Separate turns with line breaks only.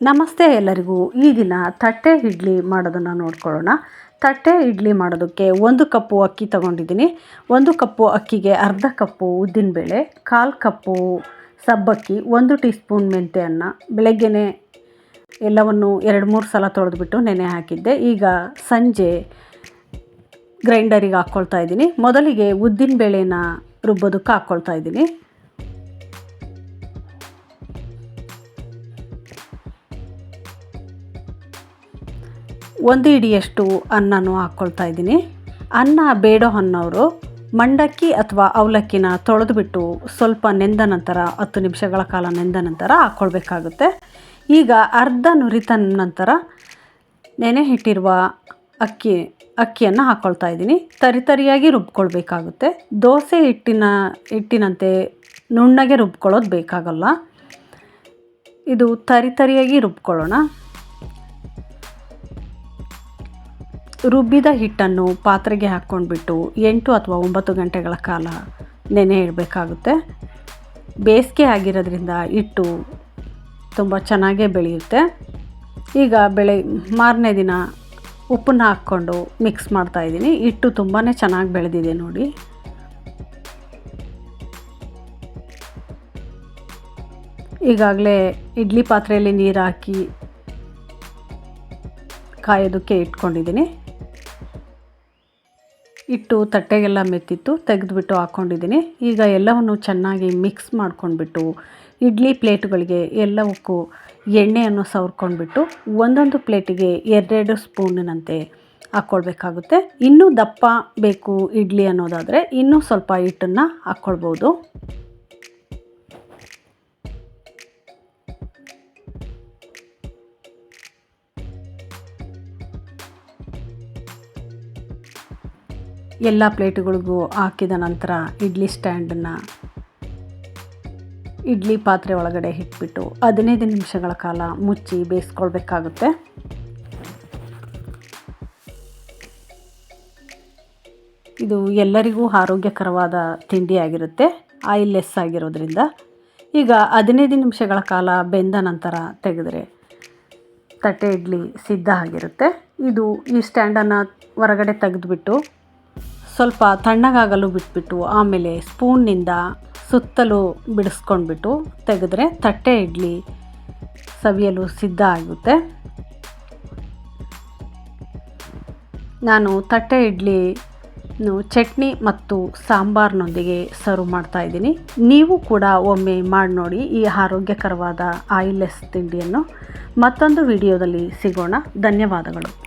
ನಮಸ್ತೆ ಎಲ್ಲರಿಗೂ. ಈ ದಿನ ತಟ್ಟೆ ಇಡ್ಲಿ ಮಾಡೋದನ್ನು ನೋಡ್ಕೊಳ್ಳೋಣ. ತಟ್ಟೆ ಇಡ್ಲಿ ಮಾಡೋದಕ್ಕೆ ಒಂದು ಕಪ್ಪು ಅಕ್ಕಿ ತಗೊಂಡಿದ್ದೀನಿ. ಒಂದು ಕಪ್ಪು ಅಕ್ಕಿಗೆ ಅರ್ಧ ಕಪ್ಪು ಉದ್ದಿನಬೇಳೆ, ಕಾಲು ಕಪ್ಪು ಸಬ್ಬಕ್ಕಿ, ಒಂದು ಟೀ ಸ್ಪೂನ್ ಅನ್ನ, ಬೆಳಗ್ಗೆನೆ ಎಲ್ಲವನ್ನು ಎರಡು ಮೂರು ಸಲ ತೊಳೆದುಬಿಟ್ಟು ನೆನೆ ಹಾಕಿದ್ದೆ. ಈಗ ಸಂಜೆ ಗ್ರೈಂಡರಿಗೆ ಹಾಕ್ಕೊಳ್ತಾ ಇದ್ದೀನಿ. ಮೊದಲಿಗೆ ಉದ್ದಿನಬೇಳೆನ ರುಬ್ಬೋದಕ್ಕೆ ಹಾಕ್ಕೊಳ್ತಾ ಇದ್ದೀನಿ. ಒಂದು ಹಿಡಿಯಷ್ಟು ಅನ್ನನೂ ಹಾಕ್ಕೊಳ್ತಾ ಇದ್ದೀನಿ. ಅನ್ನ ಬೇಡೋ ಅನ್ನೋರು ಮಂಡಕ್ಕಿ ಅಥವಾ ಅವಲಕ್ಕಿನ ತೊಳೆದುಬಿಟ್ಟು ಸ್ವಲ್ಪ ನೆಂದ ನಂತರ, ಹತ್ತು ನಿಮಿಷಗಳ ಕಾಲ ನೆಂದ ನಂತರ ಹಾಕ್ಕೊಳ್ಬೇಕಾಗುತ್ತೆ ಈಗ ಅರ್ಧ ನುರಿತ ನಂತರ ನೆನೆ ಇಟ್ಟಿರುವ ಅಕ್ಕಿ, ಅಕ್ಕಿಯನ್ನು ಹಾಕ್ಕೊಳ್ತಾ ಇದ್ದೀನಿ. ತರಿತರಿಯಾಗಿ ರುಬ್ಕೊಳ್ಬೇಕಾಗುತ್ತೆ. ದೋಸೆ ಹಿಟ್ಟಿನ, ಹಿಟ್ಟಿನಂತೆ ನುಣ್ಣಗೆ ರುಬ್ಕೊಳ್ಳೋದು ಬೇಕಾಗಲ್ಲ. ಇದು ತರಿತರಿಯಾಗಿ ರುಬ್ಕೊಳ್ಳೋಣ. ರುಬ್ಬಿದ ಹಿಟ್ಟನ್ನು ಪಾತ್ರೆಗೆ ಹಾಕ್ಕೊಂಡ್ಬಿಟ್ಟು ಎಂಟು ಅಥವಾ ಒಂಬತ್ತು ಗಂಟೆಗಳ ಕಾಲ ನೆನೆ ಇಡಬೇಕಾಗುತ್ತೆ. ಬೇಸಿಗೆ ಆಗಿರೋದ್ರಿಂದ ಹಿಟ್ಟು ತುಂಬ ಚೆನ್ನಾಗೇ ಬೆಳೆಯುತ್ತೆ. ಈಗ ಬೆಳೆ, ಮಾರನೇ ದಿನ ಉಪ್ಪನ್ನ ಹಾಕ್ಕೊಂಡು ಮಿಕ್ಸ್ ಮಾಡ್ತಾಯಿದ್ದೀನಿ ಹಿಟ್ಟು ತುಂಬಾ ಚೆನ್ನಾಗಿ ಬೆಳೆದಿದೆ ನೋಡಿ. ಈಗಾಗಲೇ ಇಡ್ಲಿ ಪಾತ್ರೆಯಲ್ಲಿ ನೀರು ಹಾಕಿ ಕಾಯೋದಕ್ಕೆ ಇಟ್ಕೊಂಡಿದ್ದೀನಿ. ಇಟ್ಟು ತಟ್ಟೆಗೆಲ್ಲ ಮೆತ್ತಿತ್ತು, ತೆಗೆದುಬಿಟ್ಟು ಹಾಕ್ಕೊಂಡಿದ್ದೀನಿ ಈಗ ಎಲ್ಲವನ್ನು ಚೆನ್ನಾಗಿ ಮಿಕ್ಸ್ ಮಾಡ್ಕೊಂಡ್ಬಿಟ್ಟು, ಇಡ್ಲಿ ಪ್ಲೇಟ್ಗಳಿಗೆ ಎಲ್ಲವಕ್ಕೂ ಎಣ್ಣೆಯನ್ನು ಸವರ್ಕೊಂಡ್ಬಿಟ್ಟು, ಒಂದೊಂದು ಪ್ಲೇಟಿಗೆ ಎರಡೆರಡು ಸ್ಪೂನಿನಂತೆ ಹಾಕ್ಕೊಳ್ಬೇಕಾಗುತ್ತೆ ಇನ್ನೂ ದಪ್ಪ ಬೇಕು ಇಡ್ಲಿ ಅನ್ನೋದಾದರೆ ಇನ್ನೂ ಸ್ವಲ್ಪ ಹಿಟ್ಟನ್ನು ಹಾಕ್ಕೊಳ್ಬೋದು ಎಲ್ಲ ಪ್ಲೇಟುಗಳಿಗೂ ಹಾಕಿದ ನಂತರ ಇಡ್ಲಿ ಸ್ಟ್ಯಾಂಡನ್ನು ಇಡ್ಲಿ ಪಾತ್ರೆ ಒಳಗಡೆ ಇಟ್ಬಿಟ್ಟು ಹದಿನೈದು ನಿಮಿಷಗಳ ಕಾಲ ಮುಚ್ಚಿ ಬೇಯಿಸ್ಕೊಳ್ಬೇಕಾಗುತ್ತೆ. ಇದು ಎಲ್ಲರಿಗೂ ಆರೋಗ್ಯಕರವಾದ ತಿಂಡಿಯಾಗಿರುತ್ತೆ, ಆಯಿಲ್ಲೆಸ್ ಆಗಿರೋದ್ರಿಂದ. ಈಗ ಹದಿನೈದು ನಿಮಿಷಗಳ ಕಾಲ ಬೆಂದ ನಂತರ ತೆಗೆದರೆ ತಟ್ಟೆ ಇಡ್ಲಿ ಸಿದ್ಧ ಆಗಿರುತ್ತೆ. ಇದು ಈ ಸ್ಟ್ಯಾಂಡನ್ನು ಹೊರಗಡೆ ತೆಗೆದುಬಿಟ್ಟು ಸ್ವಲ್ಪ ತಣ್ಣಗಾಗಲು ಬಿಟ್ಬಿಟ್ಟು ಆಮೇಲೆ ಸ್ಪೂನ್ನಿಂದ ಸುತ್ತಲೂ ಬಿಡಿಸ್ಕೊಂಡ್ಬಿಟ್ಟು ತೆಗೆದ್ರೆ ತಟ್ಟೆ ಇಡ್ಲಿ ಸವಿಯಲು ಸಿದ್ಧ ಆಗುತ್ತೆ. ನಾನು ತಟ್ಟೆ ಇಡ್ಲಿ ಚಟ್ನಿ ಮತ್ತು ಸಾಂಬಾರ್ನೊಂದಿಗೆ ಸರ್ವ್ ಮಾಡ್ತಾ ಇದ್ದೀನಿ. ನೀವು ಕೂಡ ಒಮ್ಮೆ ಮಾಡಿ ನೋಡಿ ಈ ಆರೋಗ್ಯಕರವಾದ ಆಯಿಲ್ಲೆಸ್ ತಿಂಡಿಯನ್ನು. ಮತ್ತೊಂದು ವಿಡಿಯೋದಲ್ಲಿ ಸಿಗೋಣ. ಧನ್ಯವಾದಗಳು.